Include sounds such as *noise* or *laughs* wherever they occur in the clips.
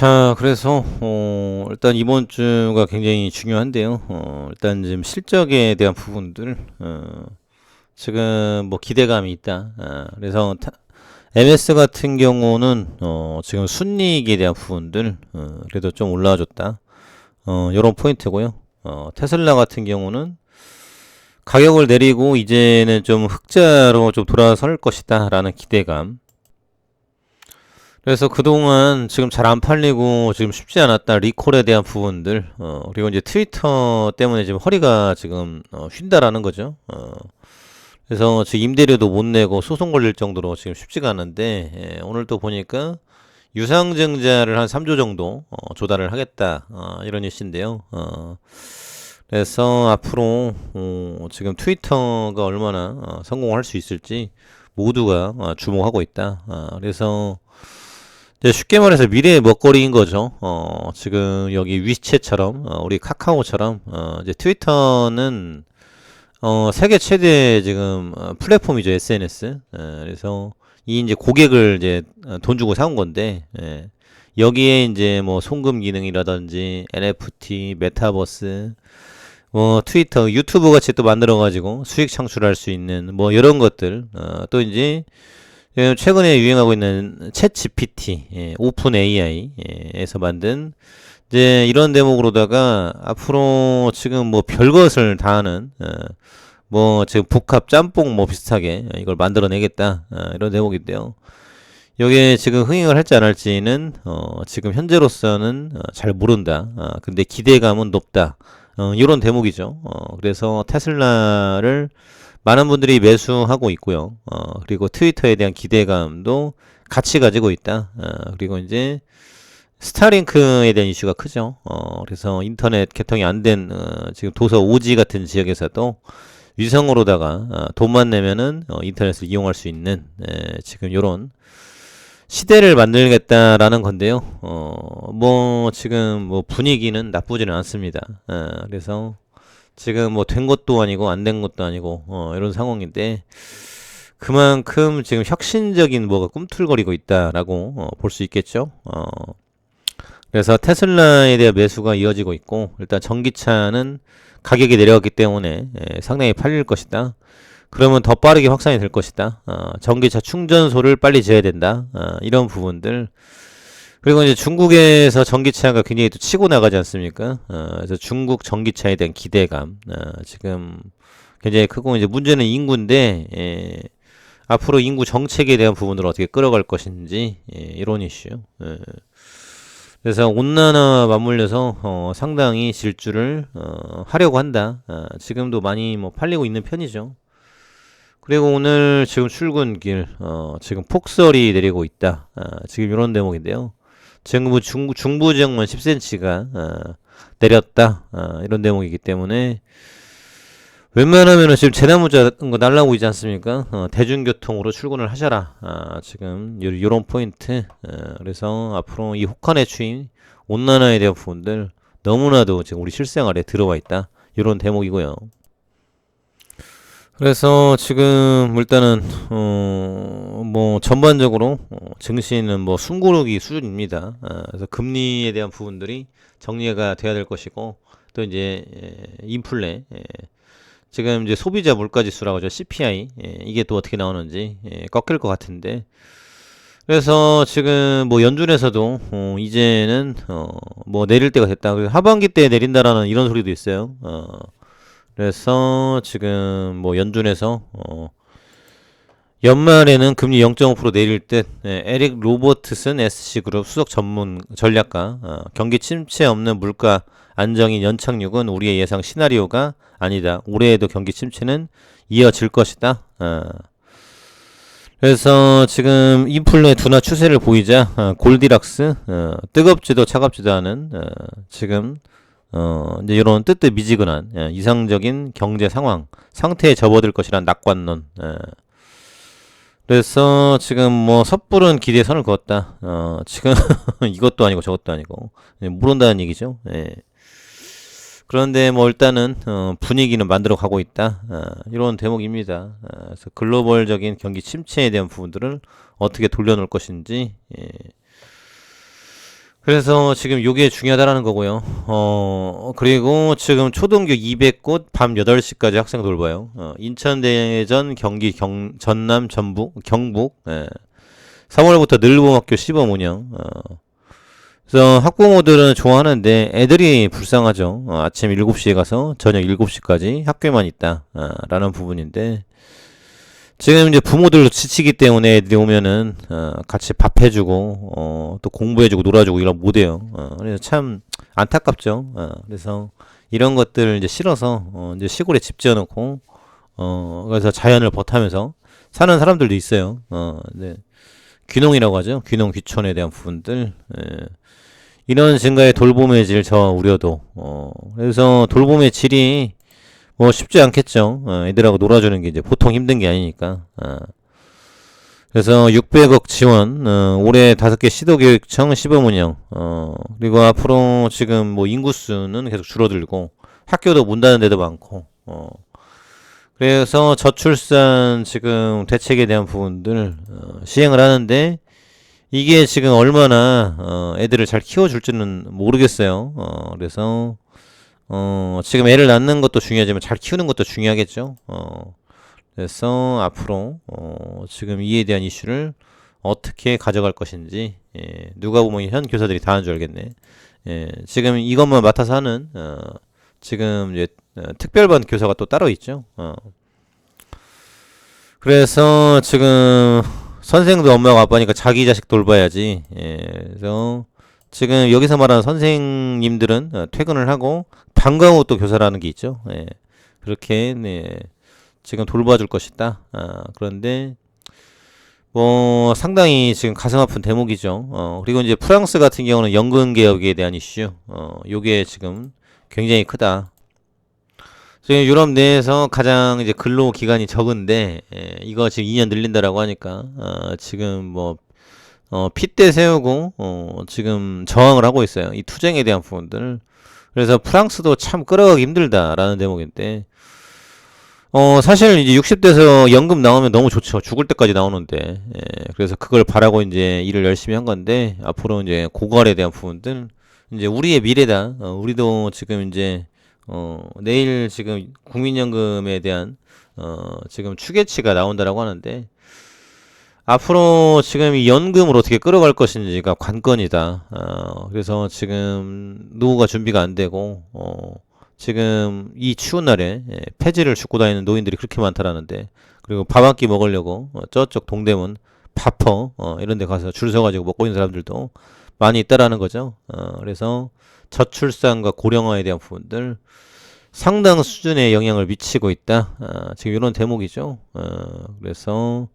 자, 그래서 어, 일단 이번 주가 굉장히 중요한데요. 어, 일단 지금 실적에 대한 부분들 어, 지금 뭐 기대감이 있다. 아, 그래서 타, MS 같은 경우는 어, 지금 순이익에 대한 부분들 어, 그래도 좀 올라와줬다. 어, 이런 포인트고요. 어, 테슬라 같은 경우는 가격을 내리고 이제는 좀 흑자로 좀 돌아설 것이다라는 기대감. 그래서 그동안 지금 잘 안 팔리고 지금 쉽지 않았다 리콜에 대한 부분들 어 그리고 이제 트위터 때문에 지금 허리가 지금 어 휜다라는 거죠. 어 그래서 지금 임대료도 못 내고 소송 걸릴 정도로 지금 쉽지가 않은데 예, 오늘 또 보니까 유상증자를 한 3조 정도 어 조달을 하겠다 어 이런 뉴스인데요. 어 그래서 앞으로 어 지금 트위터가 얼마나 어 성공할 수 있을지 모두가 어 주목하고 있다. 어 그래서 쉽게 말해서 미래의 먹거리인 거죠. 어, 지금 여기 위챗처럼, 어, 우리 카카오처럼, 어, 이제 트위터는, 어, 세계 최대 지금 어, 플랫폼이죠, SNS. 에, 그래서 이 이제 고객을 이제 어, 돈 주고 사온 건데, 예. 여기에 이제 뭐 송금 기능이라든지 NFT, 메타버스, 뭐 트위터, 유튜브 같이 또 만들어가지고 수익 창출할 수 있는 뭐 이런 것들, 어, 또 이제 예, 최근에 유행하고 있는 챗 GPT, 예, 오픈 AI에서 만든 이제 이런 대목으로다가 앞으로 지금 뭐 별것을 다 하는 어, 뭐 지금 복합 짬뽕 뭐 비슷하게 이걸 만들어내겠다 어, 이런 대목인데요. 여기에 지금 흥행을 할지 안 할지는 어, 지금 현재로서는 어, 잘 모른다. 어, 근데 기대감은 높다. 어, 이런 대목이죠. 어, 그래서 테슬라를 많은 분들이 매수하고 있고요. 어, 그리고 트위터에 대한 기대감도 같이 가지고 있다. 어, 그리고 이제 스타링크에 대한 이슈가 크죠. 어, 그래서 인터넷 개통이 안된 어, 지금 도서 오지 같은 지역에서도 위성으로다가 어, 돈만 내면은 어, 인터넷을 이용할 수 있는 에, 지금 요런 시대를 만들겠다라는 건데요. 어, 뭐 지금 뭐 분위기는 나쁘지는 않습니다. 어, 그래서 지금 뭐 된 것도 아니고 안 된 것도 아니고 어, 이런 상황인데 그만큼 지금 혁신적인 뭐가 꿈틀거리고 있다라고 어, 볼 수 있겠죠. 어, 그래서 테슬라에 대한 매수가 이어지고 있고 일단 전기차는 가격이 내려갔기 때문에 예, 상당히 팔릴 것이다. 그러면 더 빠르게 확산이 될 것이다. 어, 전기차 충전소를 빨리 지어야 된다. 어, 이런 부분들 그리고 이제 중국에서 전기차가 굉장히 또 치고 나가지 않습니까? 어, 그래서 중국 전기차에 대한 기대감 어, 지금 굉장히 크고 이제 문제는 인구인데 예, 앞으로 인구 정책에 대한 부분을 어떻게 끌어갈 것인지 예, 이런 이슈. 예. 그래서 온난화 맞물려서 어, 상당히 질주를 어, 하려고 한다. 어, 지금도 많이 뭐 팔리고 있는 편이죠. 그리고 오늘 지금 출근길 어, 지금 폭설이 내리고 있다. 어, 지금 이런 대목인데요. 지금 중부, 중부 지역만 10cm가 어, 내렸다 어, 이런 대목이기 때문에 웬만하면은 지금 같은 거 날라오고 있지 않습니까? 어, 대중교통으로 출근을 하셔라. 아, 지금 요, 요런 포인트. 어, 그래서 앞으로 이 혹한의 추임, 온난화에 대한 부분들 너무나도 지금 우리 실생활에 들어와 있다. 이런 대목이고요. 그래서 지금 일단은 어 뭐 전반적으로 어 증시는 뭐 숨고르기 수준입니다. 아 그래서 금리에 대한 부분들이 정리가 돼야 될 것이고 또 이제 예, 인플레 예, 지금 이제 소비자 물가 지수라고 하죠 CPI 예, 이게 또 어떻게 나오는지 예, 꺾일 것 같은데 그래서 지금 뭐 연준에서도 어 이제는 어 뭐 내릴 때가 됐다. 하반기 때 내린다라는 이런 소리도 있어요. 어 그래서 지금 뭐 연준에서 어 연말에는 금리 0.5% 내릴 듯 예, 에릭 로버트슨 SC그룹 수석 전문 전략가 어, 경기 침체 없는 물가 안정인 연착륙은 우리의 예상 시나리오가 아니다. 올해에도 경기 침체는 이어질 것이다. 어. 그래서 지금 인플레 둔화 추세를 보이자 어, 골디락스 어, 뜨겁지도 차갑지도 않은 어, 지금 어, 이제 이런 뜨뜻미지근한 예, 이상적인 경제 상황 상태에 접어들 것이란 낙관론. 예. 그래서 지금 뭐 섣부른 기대에 선을 그었다. 어, 지금 *laughs* 이것도 아니고 저것도 아니고 예, 물온다는 얘기죠. 예. 그런데 뭐 일단은 어, 분위기는 만들어 가고 있다. 어, 이런 대목입니다. 어, 그래서 글로벌적인 경기 침체에 대한 부분들을 어떻게 돌려놓을 것인지. 예. 그래서 지금 요게 중요하다라는 거고요. 어, 그리고 지금 초등교 200곳 밤 8시까지 학생 돌봐요. 어, 인천 대전, 경기, 경, 전남, 전북, 경북, 예. 3월부터 늘봄학교 시범 운영. 어. 그래서 학부모들은 좋아하는데 애들이 불쌍하죠. 어, 아침 7시에 가서 저녁 7시까지 학교에만 있다. 어, 라는 부분인데 지금 이제 부모들도 지치기 때문에 애들이 오면은 어, 같이 밥 해주고 어, 또 공부해주고 놀아주고 이런 못해요. 어, 그래서 참 안타깝죠. 어, 그래서 이런 것들 이제 싫어서 어, 이제 시골에 집 지어놓고 어, 그래서 자연을 버타면서 사는 사람들도 있어요. 어, 네. 귀농이라고 하죠. 귀농 귀촌에 대한 부분들. 예. 이런 증가의 돌봄의 질 저 우려도. 어, 그래서 돌봄의 질이 뭐 쉽지 않겠죠. 어, 애들하고 놀아주는 게 이제 보통 힘든 게 아니니까. 어. 그래서 600억 지원, 어, 올해 5개 시도교육청 시범 운영, 어, 그리고 앞으로 지금 뭐 인구수는 계속 줄어들고 학교도 문 닫는 데도 많고, 어, 그래서 저출산 지금 대책에 대한 부분들 어, 시행을 하는데 이게 지금 얼마나 어, 애들을 잘 키워줄지는 모르겠어요. 어, 그래서 어, 지금 애를 낳는 것도 중요하지만 잘 키우는 것도 중요하겠죠. 어, 그래서 앞으로 어, 지금 이에 대한 이슈를 어떻게 가져갈 것인지 예, 누가 보면 현 교사들이 다 하는 줄 알겠네. 예, 지금 이것만 맡아서 하는 어, 지금 이제 어, 특별반 교사가 또 따로 있죠. 어. 그래서 지금 선생도 엄마가 아빠니까 자기 자식 돌봐야지. 예, 그래서 지금 여기서 말하는 선생님들은 어, 퇴근을 하고 방과 후 또 교사라는 게 있죠. 예, 그렇게 네, 지금 돌봐줄 것이다. 아, 그런데 뭐 상당히 지금 가슴 아픈 대목이죠. 어, 그리고 이제 프랑스 같은 경우는 연금 개혁에 대한 이슈. 어, 요게 지금 굉장히 크다. 지금 유럽 내에서 가장 이제 근로 기간이 적은데 예, 이거 지금 2년 늘린다라고 하니까 어, 지금 뭐 어, 핏대 세우고 어, 지금 저항을 하고 있어요. 이 투쟁에 대한 부분들. 그래서 프랑스도 참 끌어가기 힘들다라는 대목인데 어, 사실 이제 60대에서 연금 나오면 너무 좋죠. 죽을 때까지 나오는데. 예, 그래서 그걸 바라고 이제 일을 열심히 한 건데 앞으로 이제 고갈에 대한 부분들 이제 우리의 미래다. 어, 우리도 지금 이제 어, 내일 지금 국민연금에 대한 어, 지금 추계치가 나온다라고 하는데 앞으로 지금 이 연금을 어떻게 끌어갈 것인지가 관건이다. 어, 그래서 지금 노후가 준비가 안 되고 어, 지금 이 추운 날에 예, 폐지를 줍고 다니는 노인들이 그렇게 많다라는데 그리고 밥 한 끼 먹으려고 어, 저쪽 동대문 파퍼 어, 이런 데 가서 줄 서가지고 먹고 있는 사람들도 많이 있다라는 거죠. 어, 그래서 저출산과 고령화에 대한 부분들 상당 수준의 영향을 미치고 있다. 어, 지금 이런 대목이죠. 어, 그래서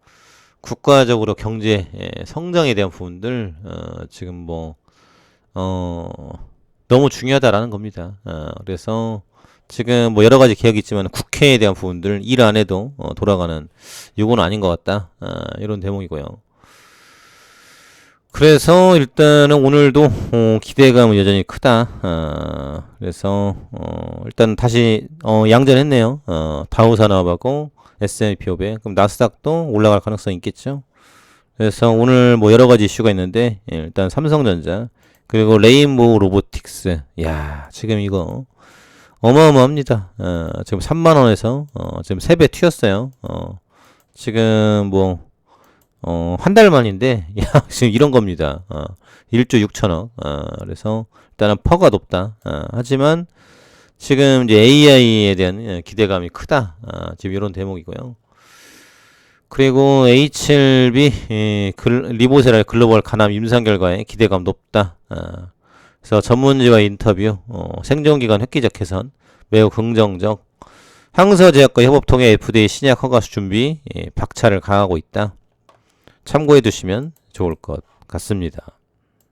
국가적으로 경제 예, 성장에 대한 부분들 어, 지금 뭐 어, 너무 중요하다라는 겁니다. 어, 그래서 지금 뭐 여러 가지 개혁이 있지만 국회에 대한 부분들 일 안 해도 어, 돌아가는 이건 아닌 것 같다. 어, 이런 대목이고요. 그래서 일단은 오늘도 어, 기대감은 여전히 크다. 어, 그래서 어, 일단 다시 어, 양전했네요. 어, 다우 산업하고 S&P 500. 그럼 나스닥도 올라갈 가능성이 있겠죠. 그래서 오늘 뭐 여러 가지 이슈가 있는데 예, 일단 삼성전자 그리고 레인보우 로보틱스. 야 지금 이거 어마어마합니다. 어, 지금 3만 원에서 어, 지금 3배 튀었어요. 어, 지금 뭐 어, 한 달 만인데, *laughs* 야, 지금 이런 겁니다. 어, 1조 6천억. 어, 그래서, 일단은 퍼가 높다. 어, 하지만, 지금 이제 AI에 대한 예, 기대감이 크다. 어, 지금 이런 대목이고요. 그리고 H7B, 예, 글, 리보세랄 글로벌 간암 임상 결과에 기대감 높다. 어, 그래서 전문지와 인터뷰, 어, 생존기간 획기적 개선, 매우 긍정적, 항서제약과 협업 통해 FDA 신약 허가수 준비, 예, 박차를 가하고 있다. 참고해 두시면 좋을 것 같습니다.